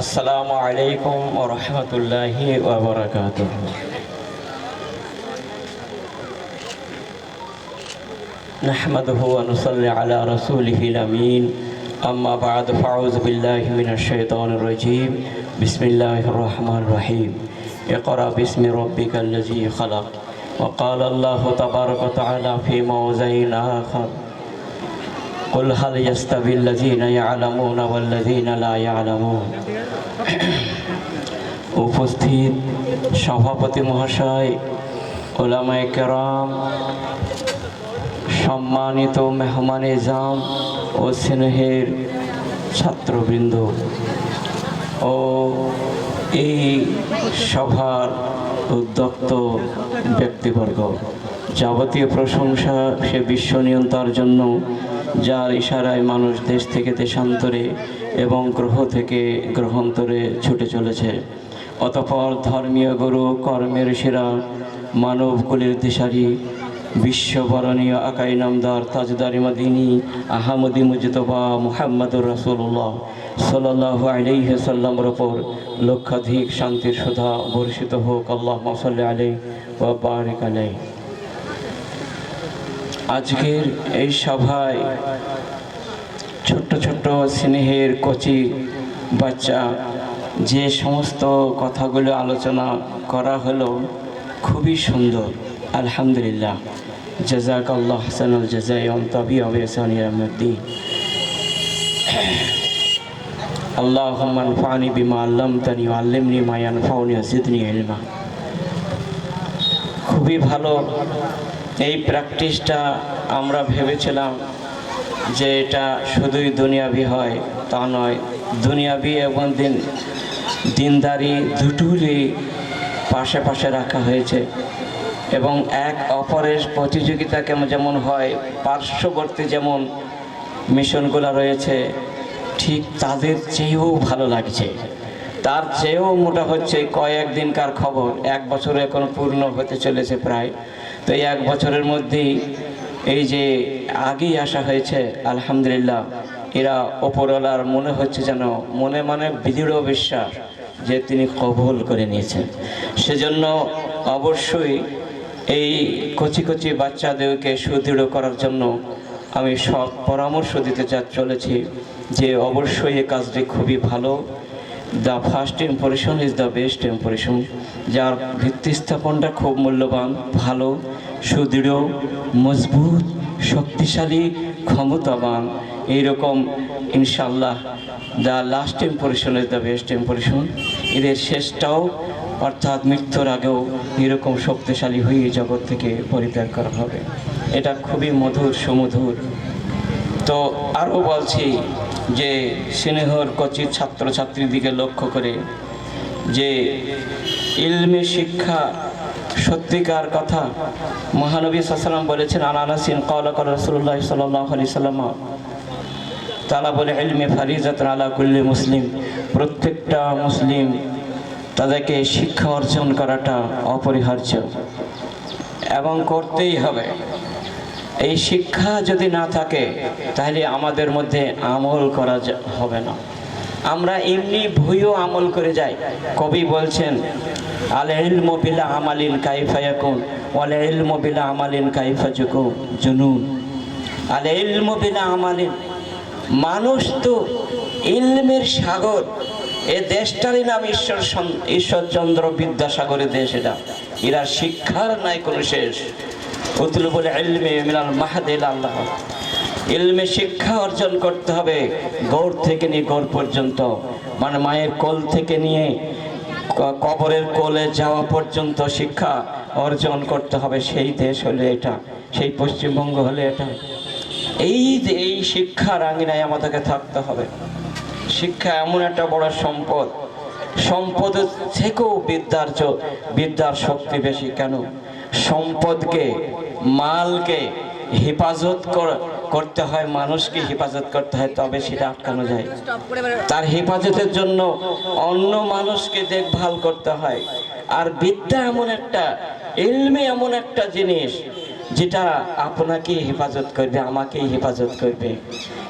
আসসালামু আলাইকুম ওয়া রাহমাতুল্লাহি ওয়া বারাকাতুহু نحمده ونصلي على رسوله الأمين أما بعد فأعوذ بالله من الشيطان الرجيم بسم الله الرحمن الرحيم اقرأ باسم ربك الذي خلق وقال الله تبارك وتعالى في موضع آخر قل هل يستوي الذين يعلمون والذين لا يعلمون উপস্থিত সভাপতি মহাশয় ওলামায় কেরাম সম্মানিত মেহমানে জাম ও স্নেহের ছাত্রবৃন্দ ও এই সভার উদ্যক্ত ব্যক্তিবর্গ, যাবতীয় প্রশংসা সে বিশ্ব নিয়ন্ত্রণার জন্য, যার ইশারায় মানুষ দেশ থেকে দেশান্তরে এবং গ্রহ থেকে গ্রহান্তরে ছুটে চলেছে। অতপর ধর্মীয় গুরু, কর্মের সেরা, মানবকুলের দিশারি, বিশ্ববরণীয় আকাই নামদার তাজদারি মাদিনী আহমদি মুজতবা মুহাম্মদুর রসুল্লাহ সাল্লাহ আলাইহি সাল্লামের ওপর লক্ষাধিক শান্তির সুধা বর্ষিত হোক আল্লাহ মসল্লা আলাই ও বারিক আলাই আজকের এই সভায় ছোট্ট ছোট্ট স্নেহের কচি বাচ্চা যে সমস্ত কথাগুলো আলোচনা করা হলো খুবই সুন্দর, আলহামদুলিল্লাহ। জাজাক আল্লাহ হাসানুল জাজাই অন্তবি অবেসানিয়ামুদ্দিন আল্লাহ মানফানি বিমা আল্লাম তানি আল্লিমনি মায়ান ফাউনি জিদনি ইলমা। খুবই ভালো এই প্র্যাকটিসটা আমরা ভেবেছিলাম যে এটা শুধুই দুনিয়াবি হয়, তা নয়, দুনিয়াবি এবং দিন, দিনদারি দুটোরই পাশে পাশে রাখা হয়েছে এবং এক অপরের প্রতিযোগিতা কেমন যেমন হয়, পার্শ্ববর্তী যেমন মিশনগুলো রয়েছে ঠিক তাদের চেয়েও ভালো লাগছে। তার চেয়েও মোটা হচ্ছে কয়েক দিনকার খবর। এক বছর এখন পূর্ণ হতে চলেছে প্রায়। তো এই এক বছরের মধ্যেই এই যে আগেই আসা হয়েছে, আলহামদুলিল্লাহ, এরা ওপরওয়ালার মনে হচ্ছে যেন মনে মনে বিদৃঢ় বিশ্বাস যে তিনি কবুল করে নিয়েছেন। সেজন্য অবশ্যই এই কচি কচি বাচ্চাদেরকে সুদৃঢ় করার জন্য আমি সব পরামর্শ দিতে চলেছি। যে অবশ্যই এ কাজটি খুবই ভালো। The first impression is the best impression যার ভিত্তি স্থাপনটা খুব মূল্যবান, ভালো, সুদৃঢ়, মজবুত, শক্তিশালী, ক্ষমতাবান, এইরকম ইনশাল্লাহ the last impression is the best impression এদের শেষটাও অর্থাৎ মৃত্যুর আগেও এরকম শক্তিশালী হয়ে জগৎ থেকে পরিত্যাগ করা হবে। এটা খুবই মধুর, সুমধুর। তো আরও বলছি যে স্নেহর কচির ছাত্রছাত্রীর দিকে লক্ষ্য করে যে ইলমে শিক্ষা সত্যিকার কথা মহানবী সাল্লাম বলেছেন আনানাসিন কলা কল রসুল্লাহ সাল্লাহ আলি সাল্লাম তালা বলে, ইলমে ফারিজাত আলা কুল্লি মুসলিম। প্রত্যেকটা মুসলিম তাদেরকে শিক্ষা অর্জন করাটা অপরিহার্য এবং করতেই হবে। এই শিক্ষা যদি না থাকে, তাহলে আমাদের মধ্যে আমল করা হবে না। আমরা এমনি ভুইও আমল করে যাই। কবি বলছেন আল ইলম বিলা আমালিন কাইফা ইয়াকুন ওয়াল ইলম আমালিন কাইফা জুকু জুনুন। আল ইলম বিলা আমালিন মানুষ তো ইলমের সাগর, এ দেশটারই নাম ঈশ্বর ঈশ্বরচন্দ্র বিদ্যাসাগরের দেশ এটা। এরা শিক্ষার নাই কোনো শেষ উতলু বলে ইলমে মিলাল মাহাদিল আল্লাহ। ইলমে শিক্ষা অর্জন করতে হবে গৌর থেকে নিয়ে গৌর পর্যন্ত। মানে মায়ের কোল থেকে নিয়ে কবরের কোলে যাওয়া পর্যন্ত শিক্ষা অর্জন করতে হবে। সেই দেশ হলে এটা, সেই পশ্চিমবঙ্গ হলে এটা। এই যে এই শিক্ষার আঙিনায় আমাদেরকে থাকতে হবে। শিক্ষা এমন একটা বড় সম্পদ। সম্পদের থেকেও বিদ্যার বিদ্যার শক্তি বেশি। কেন? সম্পদকে, মালকে হেফাজত কর- করতে হয়, মানুষকে হেফাজত করতে হয়, তবে সেটা আটকানো যায়। তার হেফাজতের জন্য অন্য মানুষকে দেখভাল করতে হয়। আর বিদ্যা এমন একটা, ইলমে এমন একটা জিনিস, যেটা আপনাকে হেফাজত করবে, আমাকেই হেফাজত করবে।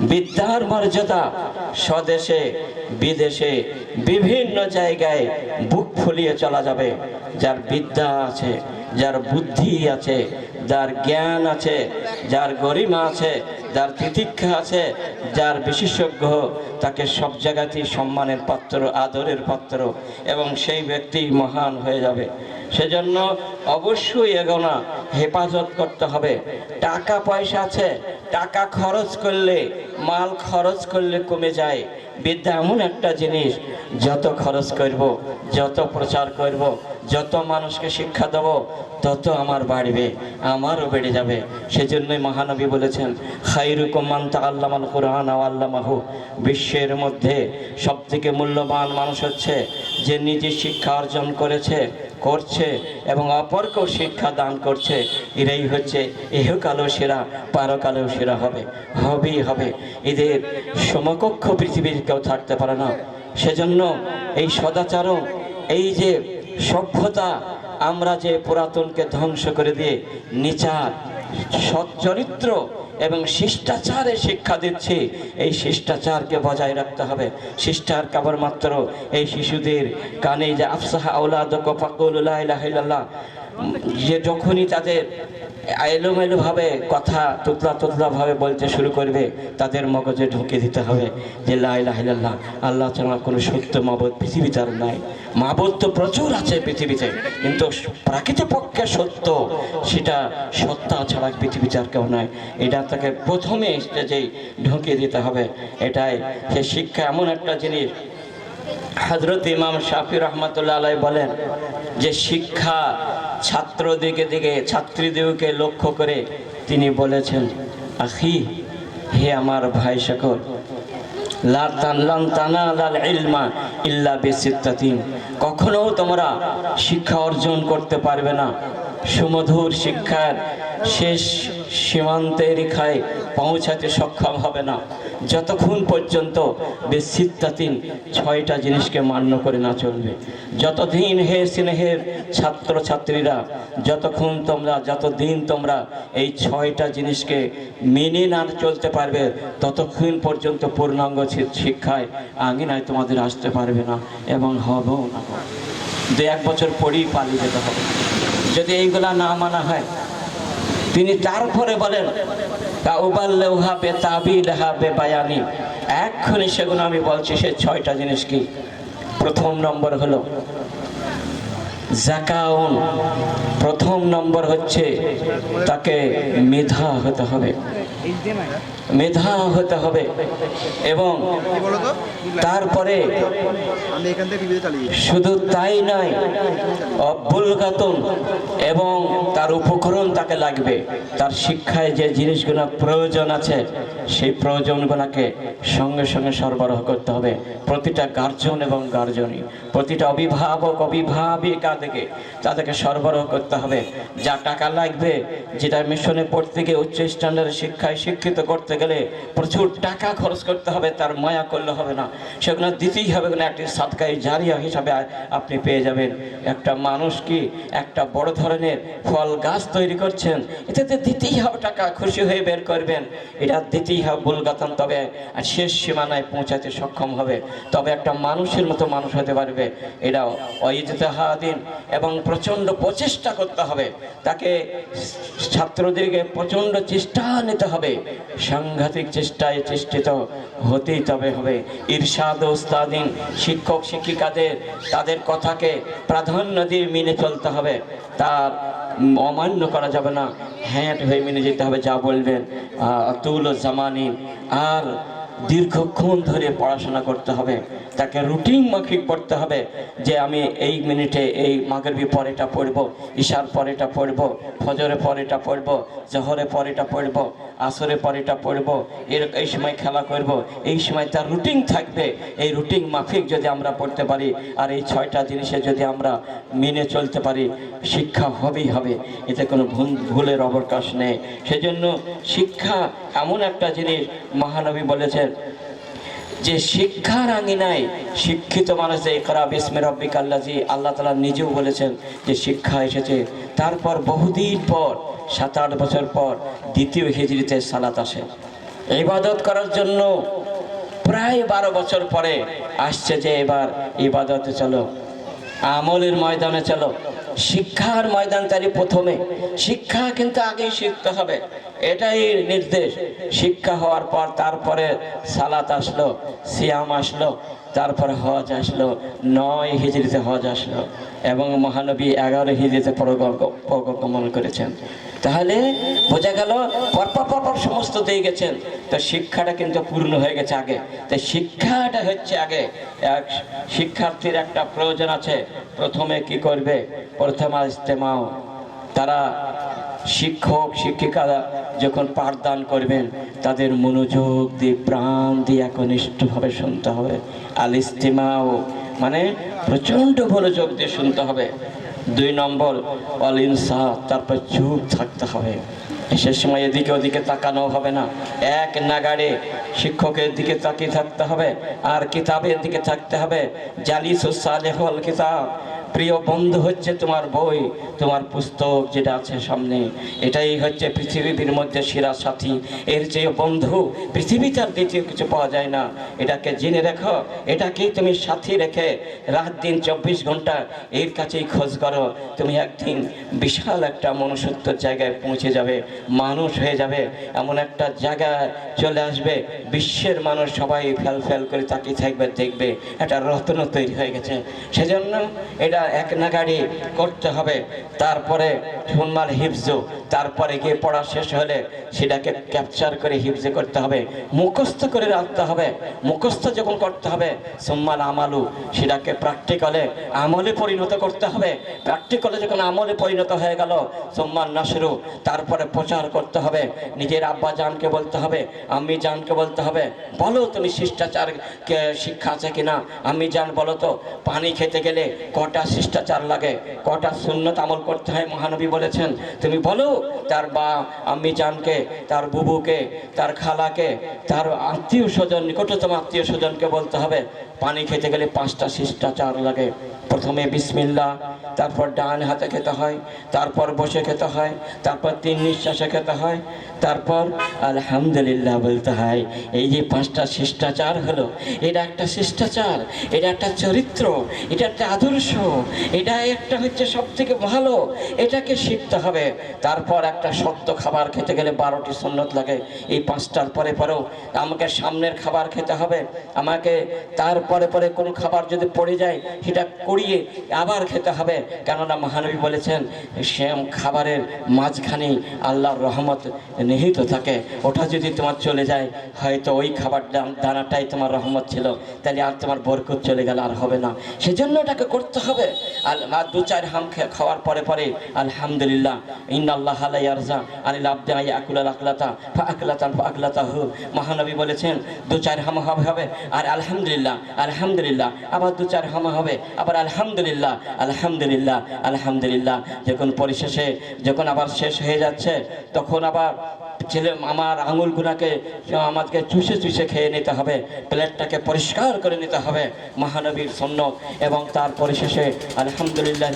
বিদ্যার মর্যাদা স্বদেশে, বিদেশে, বিভিন্ন জায়গায় বুক ফুলিয়ে চলা যাবে, যার বিদ্যা আছে। যার বুদ্ধি আছে যার জ্ঞান আছে যার গরিমা আছে যার তিতিক্ষা আছে, যার বিশেষজ্ঞ, তাকে সব জায়গাতেই সম্মানের পাত্র, আদরের পাত্র এবং সেই ব্যক্তি মহান হয়ে যাবে। সেজন্য অবশ্যই এগোনা, হেফাজত করতে হবে। টাকা পয়সা আছে, টাকা খরচ করলে, মাল খরচ করলে কমে যায়। বিদ্যা এমন একটা জিনিস, যত খরচ করব, যত প্রচার করব, যত মানুষকে শিক্ষা দেব, তত আমার বাড়বে, আমারও বেড়ে যাবে। সেজন্যই মহানবী বলেছেন কোরআন বিশ্বের মধ্যে সবথেকে মূল্যবান মানুষ হচ্ছে যে নিজে শিক্ষা অর্জন করেছে, করছে এবং অপরকেও শিক্ষা দান করছে। এরাই হচ্ছে ইহকালও সেরা, পারকালেও সেরা হবে, হবেই হবে। এদের সমকক্ষ পৃথিবীর কেউ থাকতে পারে না। সেজন্য এই সদাচারণ এই যে সভ্যতা, আমরা যে পুরাতনকে ধ্বংস করে দিয়ে নিচার সৎ চরিত্র এবং শিষ্টাচারে শিক্ষা দিচ্ছে। এই শিষ্টাচারকে বজায় রাখতে হবে। শিষ্টার কেবলমাত্র এই শিশুদের কানে যে আফসাহা আউলাদ ফাকুল্লাহ যে যখনই তাদের এলোমেলো ভাবে কথা তুতলা তুতলা ভাবে বলতে শুরু করবে, তাদের মগজে ঢুকে দিতে হবে যে লাইলাহিল্লাহ আল্লাহ ছাড়া কোনো সত্য মাবদ পৃথিবীতে আর নাই। মাবদ তো প্রচুর আছে পৃথিবীতে, কিন্তু প্রাকৃতিক পক্ষে সত্য, সেটা সত্তা ছাড়া পৃথিবীতে আর কেউ নয় এটা তাকে প্রথমে স্টেজেই ঢুকিয়ে দিতে হবে। এটাই, সে শিক্ষা এমন একটা জিনিস হজরত ইমাম শাফি রহমতুল্লাহ আলাই বলেন যে শিক্ষা ছাত্র দিকে ছাত্রীদেরকে লক্ষ্য করে তিনি বলেছেন, আখি, হে আমার ভাই সকল কখনো তোমরা শিক্ষা অর্জন করতে পারবে না। সুমধুর শিক্ষার শেষ সীমান্তের রেখায় পৌঁছাতে সক্ষম হবে না। যতক্ষণ পর্যন্ত বেসিত্তাতিন ছয়টা জিনিসকে মান্য করে না চলবে, যতদিন হে স্নেহের ছাত্র ছাত্রীরা যতক্ষণ তোমরা, যতদিন তোমরা এই ছয়টা জিনিসকে মেনে না চলতে পারবে, ততক্ষণ পর্যন্ত পূর্ণাঙ্গ শিক্ষায় আঙিনায় তোমাদের আসতে পারবে না এবং হবেও না। দু এক বছর পরেই পালিয়ে যেতে হবে। যদি এইগুলা না মানা হয়, তিনি তারপরে বলেন কাউবাল্লেহা বে তাবিলহা বে বায়ানি। এক্ষুনি সেগুলো আমি বলছি, সে ছয়টা জিনিস কি? প্রথম নম্বর হলো, জাকাউন। প্রথম নম্বর হচ্ছে, তাকে মেধা হতে হবে। মেধা হতে হবে এবং তারপরে শুধু তাই নয় অভ্যুলগাতন এবং তার উপকরণ তাকে লাগবে। তার শিক্ষায় যে জিনিসগুলো প্রয়োজন আছে সেই প্রয়োজনগুলোকে সঙ্গে সঙ্গে সরবরাহ করতে হবে। প্রতিটা গার্জন এবং গার্জনী প্রতিটা অভিভাবক অভিভাবিকা থেকে তাদেরকে সরবরাহ করতে হবে। যা টাকা লাগবে যেটা মিশনে পড়তে গিয়ে উচ্চ স্ট্যান্ডার্ডের শিক্ষায় শিক্ষিত করতে গেলে প্রচুর টাকা খরচ করতে হবে, তার মায়া করলে হবে না। সেগুলো দিতেই হবে, কোনো একটি সাতকাই জারিয়া হিসাবে আপনি পেয়ে যাবেন। একটা মানুষ কি একটা বড় ধরনের ফল গাছ তৈরি করছেন, এটাতে দিতেই হবে টাকা, খুশি হয়ে বের করবেন। এটা দিতেই হবে বুলগাতন তবে আর শেষ সীমানায় পৌঁছাতে সক্ষম হবে। তবে একটা মানুষের মতো মানুষ হতে পারবে এটা অইজতাহাদিন এবং প্রচণ্ড প্রচেষ্টা করতে হবে। তাকে ছাত্রদেরকে প্রচণ্ড চেষ্টা নিতে হবে। সাংঘাতিক চেষ্টায় চেষ্টিত হতেই তবে হবে। ইরশাদ ওস্তাদিন শিক্ষক, শিক্ষিকাদের, তাদের কথাকে প্রাধান্য দিয়ে মেনে চলতে হবে। তার অমান্য করা যাবে না। হ্যাঁ হয়ে মেনে যেতে হবে, যা বলবেন। তুল জামানি। আর দীর্ঘক্ষণ ধরে পড়াশোনা করতে হবে। তাকে রুটিন মাফিক পড়তে হবে যে আমি এই মিনিটে এই মাগরবি পরেটা পড়ব, ঈশার পরেটা পড়ব ফজরে পরেটা পড়ব জহরে পরেটা পড়ব আসরে পরেটা পড়ব, এর এই সময় খেলা করব, এই সময় তার রুটিন থাকবে। এই রুটিন মাফিক যদি আমরা পড়তে পারি আর এই ছয়টা জিনিসে যদি আমরা মেনে চলতে পারি, শিক্ষা হবেই হবে। এতে কোনো ভুল, ভুলের অবকাশ নেই। সেজন্য শিক্ষা এমন একটা জিনিস, মহানবী বলেছেন যে শিক্ষার আঙিনায় শিক্ষিত মানুষ যে একরা বিস্মের রব্বিক আল্লাজি আল্লাহ তালা নিজেও বলেছেন যে শিক্ষা এসেছে। তারপর বহুদিন পর সাত আট বছর পর দ্বিতীয় হিজড়িতে সালাত আসে। ইবাদত করার জন্য প্রায় বারো বছর পরে আসছে যে এবার ইবাদতে চলো, আমলের ময়দানে চলো। শিক্ষার ময়দানকারী প্রথমে। শিক্ষা কিন্তু আগেই শিখতে হবে। এটাই নির্দেশ। শিক্ষা হওয়ার পর তারপরে সালাত আসলো, সিয়াম আসলো। তারপরে হজ আসলো, নয় হিজড়িতে হজ আসলো এবং মহানবী এগারো হিজড়িতে পরগমন করেছেন। তাহলে বোঝা গেল পরপর পরপর সমস্ত দিয়ে গেছেন। তো শিক্ষাটা কিন্তু পূর্ণ হয়ে গেছে আগে। তো শিক্ষাটা হচ্ছে আগে। এক শিক্ষার্থীর একটা প্রয়োজন আছে। প্রথমে কি করবে? প্রথমা ইস্তেমাও তারা শিক্ষক, শিক্ষিকারা যখন পাঠদান করবেন, তাদের মনোযোগ দিয়ে, প্রাণ দিয়ে একনিষ্ঠভাবে শুনতে হবে। আল ইস্তেমাও মানে প্রচণ্ড মনোযোগ দিয়ে শুনতে হবে। দুই নম্বর অল ইনসাফ তারপর চুপ থাকতে হবে। সে সময় এদিকে ওদিকে তাকানো হবে না। এক নাগাড়ে শিক্ষকের দিকে তাকিয়ে থাকতে হবে, আর কিতাবের দিকে থাকতে হবে। জালিস সালেহল কিতাব প্রিয় বন্ধু হচ্ছে তোমার বই, তোমার পুস্তক যেটা আছে সামনে। এটাই হচ্ছে পৃথিবীর মধ্যে সেরা সাথী। এর চেয়ে বন্ধু, পৃথিবীতে আর দ্বিতীয় কিছু পাওয়া যায় না। এটাকে জেনে রেখো, এটাকেই তুমি সাথী রেখে রাত দিন চব্বিশ ঘণ্টা এর কাছেই খোঁজ করো। তুমি একদিন বিশাল একটা মনুষ্যত্বর জায়গায় পৌঁছে যাবে, মানুষ হয়ে যাবে। এমন একটা জায়গায় চলে আসবে, বিশ্বের মানুষ সবাই ফেল ফেল করে তাকিয়ে থাকবে, দেখবে, একটা রত্ন তৈরি হয়ে গেছে। সেজন্য এটা এক নাগাড়ি করতে হবে। তারপরে সুনমাল হিফজু তারপরে গিয়ে পড়া শেষ হলে সেটাকে ক্যাপচার করে হিফজে করতে হবে। মুখস্থ করে রাখতে হবে। মুখস্থ যখন করতে হবে, সোম্মাল আমালু, সেটাকে প্র্যাকটিক্যালে আমলে পরিণত করতে হবে। প্র্যাকটিক্যালে যখন আমলে পরিণত হয়ে গেল সোম্মান নাসরু, তারপরে প্রচার করতে হবে। নিজের আব্বা জানকে বলতে হবে আমি জানকে বলতে হবে, বলো তুমি শিষ্টাচার শিক্ষা আছে কিনা? আমি জান, বলো তো, পানি খেতে গেলে কটা শিষ্টাচার লাগে কটা সুন্নত আমল করতে হয় মহানবী বলেছেন। তুমি বলো, তার বা আমি জানকে, তার বুবুকে, তার খালাকে, তার আত্মীয় স্বজন, নিকটতম আত্মীয় স্বজনকে বলতে হবে, পানি খেতে গেলে পাঁচটা শিষ্টাচার লাগে। প্রথমে বিসমিল্লা তারপর ডান হাতে খেতে হয়, তারপর বসে খেতে হয়, তারপর তিন নিঃশ্বাসে খেতে হয়, তারপর আলহামদুলিল্লাহ বলতে হয়। এই যে পাঁচটা শিষ্টাচার হলো, এটা একটা শিষ্টাচার, এটা একটা চরিত্র, এটা একটা আদর্শ, এটা একটা হচ্ছে সব থেকে ভালো, এটাকে শিখতে হবে। তারপর একটা সত্য খাবার খেতে গেলে বারোটি সন্ন্যত লাগে, এই পাঁচটার পরে পরেও আমাকে সামনের খাবার খেতে হবে, আমাকে তারপরে পরে কোনো খাবার যদি পড়ে যায়, সেটা করিয়ে আবার খেতে হবে। কেননা মহানবী বলেছেন, শ্যাম খাবারের মাঝখানেই আল্লাহর রহমত নিহিত থাকে। ওটা যদি তোমার চলে যায়, হয়তো ওই খাবার দান- দানাটাই তোমার রহমত ছিল। তাহলে আর তোমার বরকত চলে গেলে, আর হবে না। সেজন্য ওটাকে করতে হবে। আর দু চার হাম খাওয়ার পরে পরে, আলহামদুলিল্লাহ, ইন্নাল্লাহ আলাইয়ারজা আনিল আব্দে আই আকুলাল আকলাতা, ফা আকলাতান ফা আকলাতাহু। মহানবী বলেছেন, দু চার হাম হবে, আর আলহামদুলিল্লাহ আলহামদুলিল্লাহ, আবার দু চার হাম হবে, আবার আলহামদুলিল্লাহ আলহামদুলিল্লাহ আলহামদুলিল্লাহ। যখন পরিশেষে যখন আবার শেষ হয়ে যাচ্ছে তখন আবার ছেলে আমার আঙুলগুলাকে, আমাকে চুষে চুষে খেয়ে নিতে হবে, প্লেটটাকে পরিষ্কার করে নিতে হবে। মহানবীর সন্ন্যত এবং তার পরিশেষে, আলহামদুলিল্লাহ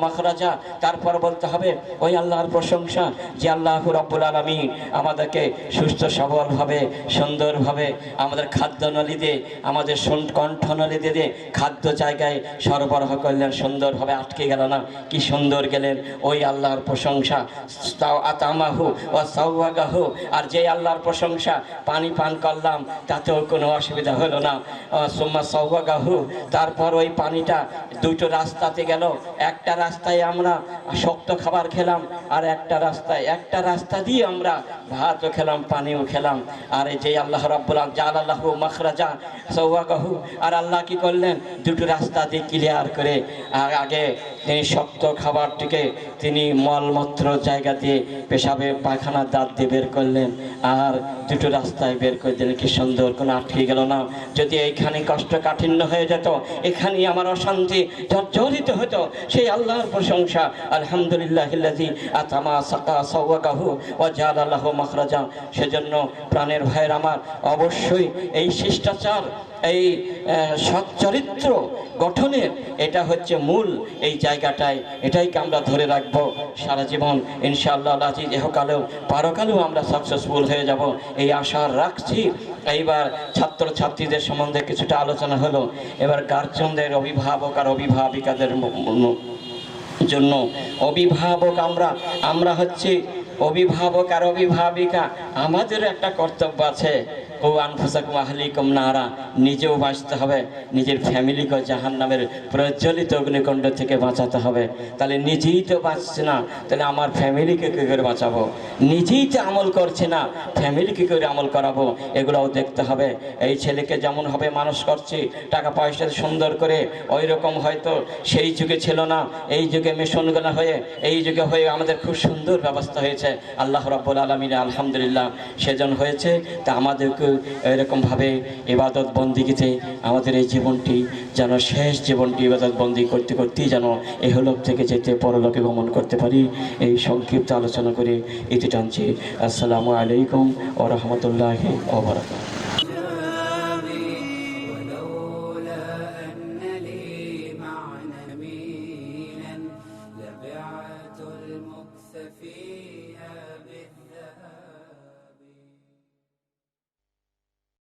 মাখরাজা। তারপর বলতে হবে, ওই আল্লাহর প্রশংসা যে আল্লাহ রব্বুল আলমিন আমাদেরকে সুস্থ, সবলভাবে, সুন্দরভাবে আমাদের খাদ্য নলী দিয়ে আমাদের শুন- কণ্ঠ নলী দিয়ে দিয়ে খাদ্য জায়গায় সরবরাহ করলেন, সুন্দরভাবে আটকে গেল না, কি সুন্দর গেলেন, ওই আল্লাহর প্রশংসা আতামাহু ও সাউয়াগাহু আর যে আল্লাহর প্রশংসা পানি পান করলাম, তাতেও কোনো অসুবিধা হলো না। সুম্মা সাউয়াগাহু তারপর ওই পানিটা দুটো রাস্তাতে গেল। একটা রাস্তায় আমরা শক্ত খাবার খেলাম, আর একটা রাস্তায়, একটা রাস্তা দিয়ে আমরা ভাতও খেলাম, পানিও খেলাম। আর এই যে আল্লাহ রাব্বুল জাল আল্লাহ মখরাজা সৌয়াগাহু আর আল্লাহ কি করলেন? দুটো রাস্তা দিয়ে ক্লিয়ার করে আগে তিনি শক্ত খাবারটিকে তিনি মলমূত্র জায়গা দিয়ে পেশাবে পায়খানার দাঁত দিয়ে বের করলেন। আর দুটো রাস্তায় বের করে দিলেন। কি সুন্দর কোনো আটকে গেল না। যদি এইখানে কষ্ট কাঠিন্য হয়ে যেত, এখানেই আমার অশান্তি জর্জরিত হতো। সেই আল্লাহর প্রশংসা, আলহামদুলিল্লাহ আতামা সাকা ও জাল আল্লাহ মাখরাজা। সেজন্য প্রাণের ভাইয়ের আমার অবশ্যই এই শিষ্টাচার, এই সচ্চরিত্র গঠনের এটা হচ্ছে মূল এই জায়গাটায়। এটাইকে আমরা ধরে রাখব? সারা জীবন, ইনশাআল্লাহ আজি এহকালেও, পারকালেও আমরা সাকসেসফুল হয়ে যাব। এই আশা রাখছি। এইবার ছাত্র ছাত্রীদের সম্বন্ধে কিছুটা আলোচনা হলো। এবার গার্জেনদের অভিভাবক আর অভিভাবিকাদের জন্য অভিভাবক আমরা আমরা হচ্ছে অভিভাবক আর অভিভাবিকা, আমাদের একটা কর্তব্য আছে। নারা, নিজেও বাঁচতে হবে, নিজের ফ্যামিলিকে জাহান নামের প্রজ্বলিত অগ্নিকুণ্ড থেকে বাঁচাতে হবে। তাহলে নিজেই তো বাঁচছে না, তাহলে আমার ফ্যামিলিকে কী করে বাঁচাবো? নিজেই তো আমল করছে না, ফ্যামিলিকে করে আমল করাবো? এগুলোও দেখতে হবে। এই ছেলেকে যেমন হবে মানুষ করছি টাকা পয়সা সুন্দর করে ওই রকম হয়তো সেই যুগে ছিল না, এই যুগে মিশনগুলো হয়ে, এই যুগে হয়ে আমাদের খুব সুন্দর ব্যবস্থা হয়েছে। আল্লাহ রাব্বুল আলমিনে আলহামদুলিল্লাহ সেজন হয়েছে। তা আমাদেরকে এরকমভাবে ইবাদত বন্দিগিতে আমাদের এই জীবনটি যেন শেষ জীবনটি ইবাদত বন্দি করতে করতেই যেন এহলোক থেকে যেতে পরলোকে ভ্রমণ করতে পারি। এই সংক্ষিপ্ত আলোচনা করে ইতি টানছি। আসসালামু আলাইকুম ও রহমতুল্লাহ ওবরাকাত